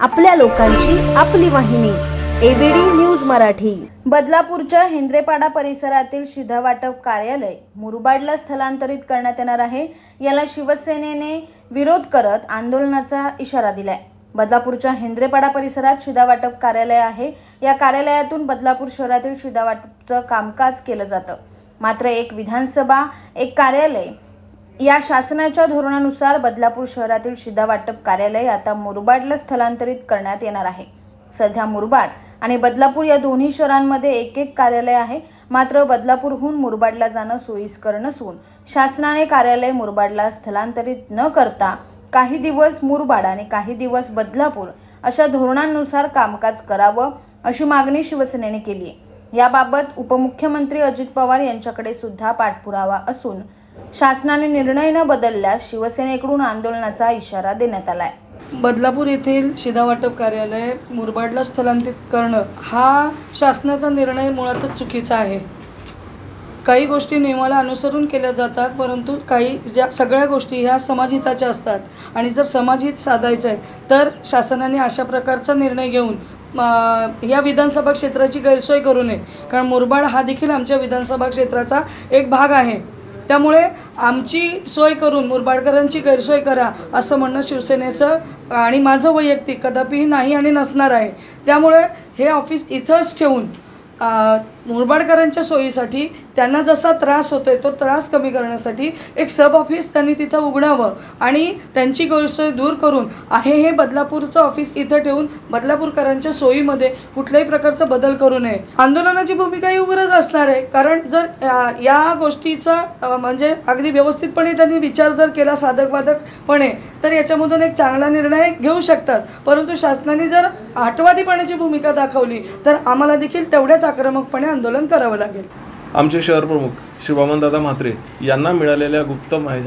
आपल्या लोकांची आपली वाहिनी एबीडी न्यूज मराठी. बदलापूरच्या हेंद्रेपाडा परिसरातील शिधा वाटप कार्यालय मुरबाडला स्थलांतरित करण्यात येणार आहे. याला शिवसेनेने विरोध करत आंदोलनाचा इशारा दिलाय. बदलापूरच्या हेंद्रेपाडा परिसरात शिधा वाटप कार्यालय आहे. या कार्यालयातून बदलापूर शहरातील शिधा वाटपचं कामकाज केलं जातं. मात्र एक विधानसभा एक कार्यालय या शासनाच्या धोरणानुसार बदलापूर शहरातील शिधा वाटप कार्यालय आता मुरबाडला स्थलांतरित करण्यात येणार आहे. सध्या मुरबाड आणि बदलापूर या दोन्ही शहरांमध्ये एक एक कार्यालय आहे. मात्र बदलापूरहून मुरबाडला जाणं सोयीस्कर नसून शासनाने कार्यालय मुरबाडला स्थलांतरित न करता काही दिवस मुरबाड आणि काही दिवस बदलापूर अशा धोरणांनुसार कामकाज करावं अशी मागणी शिवसेनेने केली आहे याबाबत उपमुख्यमंत्री अजित पवार यांच्याकडे सुद्धा पाठपुरावा असून शासनाने निर्णय न बदलल्यास शिवसेनेकडून आंदोलनाचा इशारा देण्यात आलाय. बदलापूर येथील शिधावाटप कार्यालय मुरबाडला स्थलांतरित करणं हा शासनाचा निर्णय मुळातच चुकीचा आहे. काही गोष्टी नियमाला अनुसरून केल्या जातात परंतु काही ज्या सगळ्या गोष्टी ह्या समाजहिताच्या असतात. आणि जर समाजहित साधायचं आहे तर शासनाने अशा प्रकारचा निर्णय घेऊन या विधानसभा क्षेत्राची गैरसोय करू नये. कारण मुरबाड हा देखील आमच्या विधानसभा क्षेत्राचा एक भाग आहे. त्यामुळे आमची सोय करून मुरबाडकरांची गैरसोय करा असं म्हणणं शिवसेनेचं आणि माझं वैयक्तिक कदापिही नाही आणि नसणार आहे. त्यामुळे हे ऑफिस इथंच ठेवून मुरबाडकरांच्या सोयीसाठी त्यांना जसा त्रास होतोय तो त्रास कमी करण्यासाठी एक सब ऑफिस त्यांनी तिथं उघडावं आणि त्यांची गैरसोय दूर करून आहे हे बदलापूरचं ऑफिस इथं ठेवून बदलापूरकरांच्या सोयीमध्ये कुठल्याही प्रकारचा बदल करू नये. आंदोलनाची भूमिका ही उग्रच असणार आहे कारण जर या गोष्टीचा म्हणजे अगदी व्यवस्थितपणे त्यांनी विचार जर केला साधकबाधकपणे तर याच्यामधून एक चांगला निर्णय घेऊ शकतात. परंतु शासनाने जर आटवादीपणाची भूमिका दाखवली तर आम्हाला देखील तेवढ्याच आक्रमकपणे आंदोलन करावं लागेल. आमचे शहर प्रमुख श्री वामनदादा म्हात्रे यांना मिळालेल्या गुप्त माहि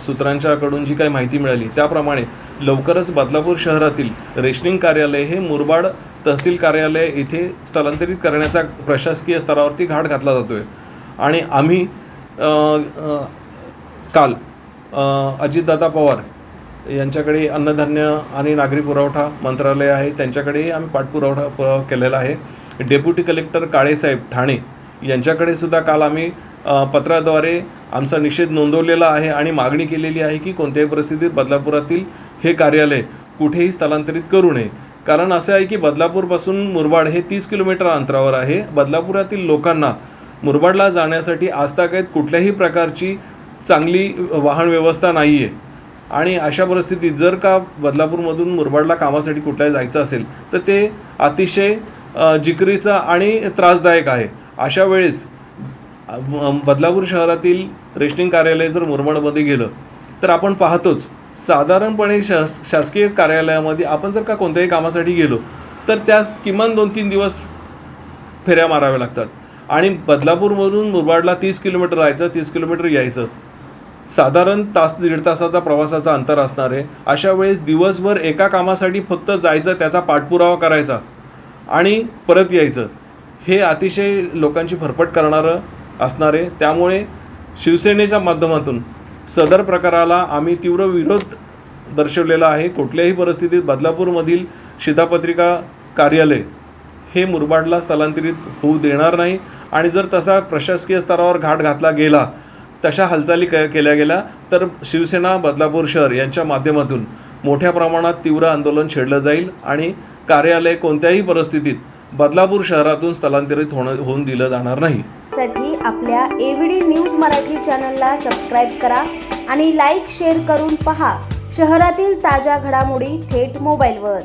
सूत्रांच्याकडून जी काही माहिती मिळाली त्याप्रमाणे लवकरच बदलापूर शहरातील रेशनिंग कार्यालय हे मुरबाड तहसील कार्यालय इथे स्थलांतरित करण्याचा प्रशासकीय स्तरावरती घाट घातला जातो आहे आणि आम्ही काल अजितदादा पवार यांच्याकडे अन्नधान्य आणि नागरी पुरवठा मंत्रालय आहे त्यांच्याकडेही आम्ही पाठपुरवठा केलेला आहे. डेप्युटी कलेक्टर काळेसाहेब ठाणे यांच्याकडे सुद्धा काल आम्ही पत्राद्वारे आमचा निषेध नोंदवलेला आहे आणि मागणी केलेली आहे की कोणत्याही परिस्थितीत बदलापुरातील हे कार्यालय कुठेही स्थलांतरित करू नये. कारण असं आहे की बदलापूरपासून मुरबाड हे तीस किलोमीटर अंतरावर आहे. बदलापुरातील लोकांना मुरबाडला जाण्यासाठी आजतागायत कुठल्याही प्रकारची चांगली वाहन व्यवस्था नाही आहे आणि अशा परिस्थितीत जर का बदलापूरमधून मुरबाडला कामासाठी कुठल्याही जायचं असेल तर ते अतिशय जिकरीचा आणि त्रासदायक आहे. अशा वेळेस बदलापूर शहरातील रेशनिंग कार्यालय जर मुरबाडमध्ये गेलं तर आपण पाहतोच साधारणपणे शास शासकीय कार्यालयामध्ये आपण जर का कोणत्याही कामासाठी गेलो तर त्यास किमान दोन तीन दिवस फेऱ्या माराव्या लागतात. आणि बदलापूरमधून मुरबाडला तीस किलोमीटर जायचं तीस किलोमीटर यायचं साधारण तास दीड तासाचा प्रवासाचा अंतर असणार आहे. अशा वेळेस दिवसभर एका कामासाठी फक्त जायचं त्याचा पाठपुरावा करायचा आणि परत यायचं. हे अतिशय लोकांची फरफट करणारं असणार आहे. त्यामुळे शिवसेनेच्या माध्यमातून सदर प्रकाराला आम्ही तीव्र विरोध दर्शवलेला आहे. कुठल्याही परिस्थितीत बदलापूरमधील शिधापत्रिका कार्यालय हे मुरबाडला स्थलांतरित होऊ देणार नाही. आणि जर तसा प्रशासकीय स्तरावर घाट घातला गेला तशा हालचाली क केल्या गेल्या तर शिवसेना बदलापूर शहर यांच्या माध्यमातून मोठ्या प्रमाणात तीव्र आंदोलन छेडलं जाईल आणि कार्यालय कोणत्याही परिस्थितीत बदलापूर शहरातून स्थलांतरित होणं होऊन दिलं जाणार नाही. साठी आपल्या एव्हीडी न्यूज मराठी चॅनलला सबस्क्राईब करा आणि लाईक शेअर करून पहा. शहरातील ताज्या घडामोडी थेट मोबाईलवर